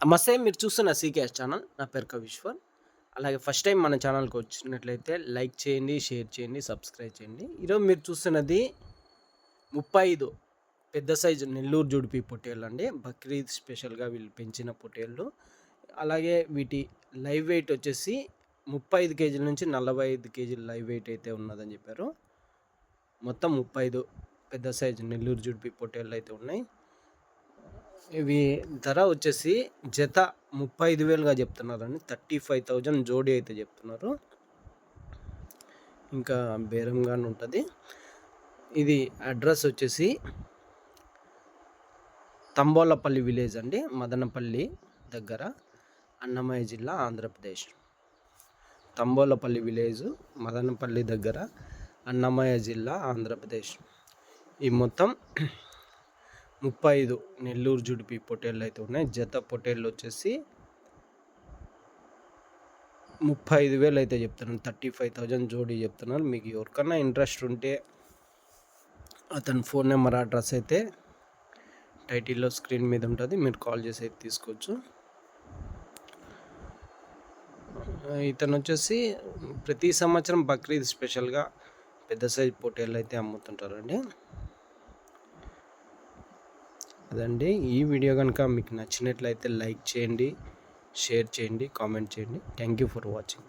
నమస్తే మీరు చూస్తున్న సీకేఎస్ ఛానల్ నా పేరు కవిశ్వర్ అలాగే ఫస్ట్ టైం మన ఛానల్కి వచ్చినట్లయితే లైక్ చేయండి షేర్ చేయండి సబ్స్క్రైబ్ చేయండి. ఈరోజు మీరు చూస్తున్నది ముప్పై ఐదు పెద్ద సైజు నెల్లూరు జుడిపి పొట్టేళ్ళు అండి. బక్రీద్ స్పెషల్గా వీళ్ళు పెంచిన పొట్టేళ్ళు. అలాగే వీటి లైవ్ వెయిట్ వచ్చేసి ముప్పై ఐదు కేజీల నుంచి నలభై ఐదు కేజీల లైవ్ వెయిట్ అయితే ఉన్నదని చెప్పారు. మొత్తం ముప్పై ఐదు పెద్ద సైజు నెల్లూరు జుడిపి పొట్టేళ్ళు అయితే ఉన్నాయి. ఇవి ధర వచ్చేసి జత ముప్పై ఐదు వేలుగా చెప్తున్నారండి. థర్టీ ఫైవ్ థౌజండ్ జోడీ అయితే చెప్తున్నారు. ఇంకా బేరంగానే ఉంటుంది. ఇది అడ్రస్ వచ్చేసి తంబోలపల్లి విలేజ్ అండి. మదనపల్లి దగ్గర అన్నమయ్య జిల్లా ఆంధ్రప్రదేశ్. తంబోలపల్లి విలేజ్ మదనపల్లి దగ్గర అన్నమయ్య జిల్లా ఆంధ్రప్రదేశ్. ఈ మొత్తం ముప్పై ఐదు నెల్లూరు జుడిపి పొటేళ్ళు అయితే ఉన్నాయి. జత పొటేళ్ళు వచ్చేసి ముప్పై ఐదు వేలు అయితే చెప్తున్నాను థర్టీ ఫైవ్ థౌజండ్ జోడీ చెప్తున్నారు. మీకు ఎవరికన్నా ఇంట్రెస్ట్ ఉంటే అతని ఫోన్ నెంబర్ అడ్రస్ అయితే టైటిల్లో స్క్రీన్ మీద ఉంటుంది. మీరు కాల్ చేసి అయితే తీసుకోవచ్చు. ఇతను వచ్చేసి ప్రతి సంవత్సరం బక్రీద్ స్పెషల్గా పెద్ద సైజ్ పొటేళ్ళు అయితే అమ్ముతుంటారండి. అదండి. ఈ వీడియో కనుక మీకు నచ్చినట్లయితే లైక్ చేయండి షేర్ చేయండి కామెంట్ చేయండి. Thank you for watching.